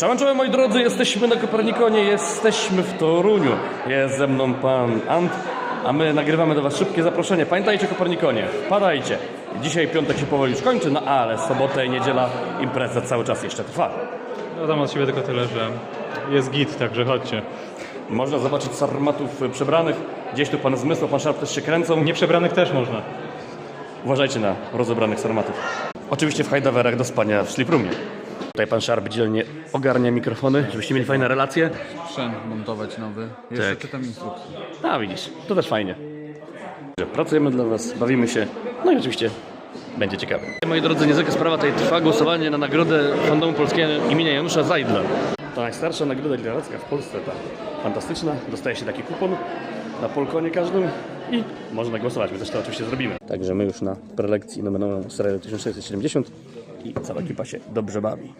Czołem, czołem moi drodzy, jesteśmy na Kopernikonie, jesteśmy w Toruniu. Jest ze mną pan Ant, a my nagrywamy do was szybkie zaproszenie. Pamiętajcie Kopernikonie, wpadajcie. Dzisiaj piątek się powoli już kończy, no ale sobota i niedziela impreza cały czas jeszcze trwa. No tam od siebie tylko tyle, że jest git, także chodźcie. Można zobaczyć sarmatów przebranych. Gdzieś tu pan Zmysł, pan Szarp też się kręcą. Nieprzebranych też można. Uważajcie na rozebranych sarmatów. Oczywiście w hajdawerach do spania w sleeproomie. Tutaj pan Szarp dzielnie ogarnia mikrofony, żebyście mieli fajne relacje. sprzęt montować nowy. Jeszcze Tak. czytam instrukcję. A widzisz, to też fajnie. Pracujemy dla Was, bawimy się, no i oczywiście będzie ciekawe. Moi drodzy, niezwykła sprawa, tutaj trwa głosowanie na nagrodę Fandomu Polskiego imienia Janusza Zajdla. To najstarsza nagroda literacka w Polsce, ta fantastyczna. Dostaje się taki kupon na Polkonie każdym i można głosować, my też to oczywiście zrobimy. Także my już na prelekcji nominową serial 1670 i cała ekipa się dobrze bawi.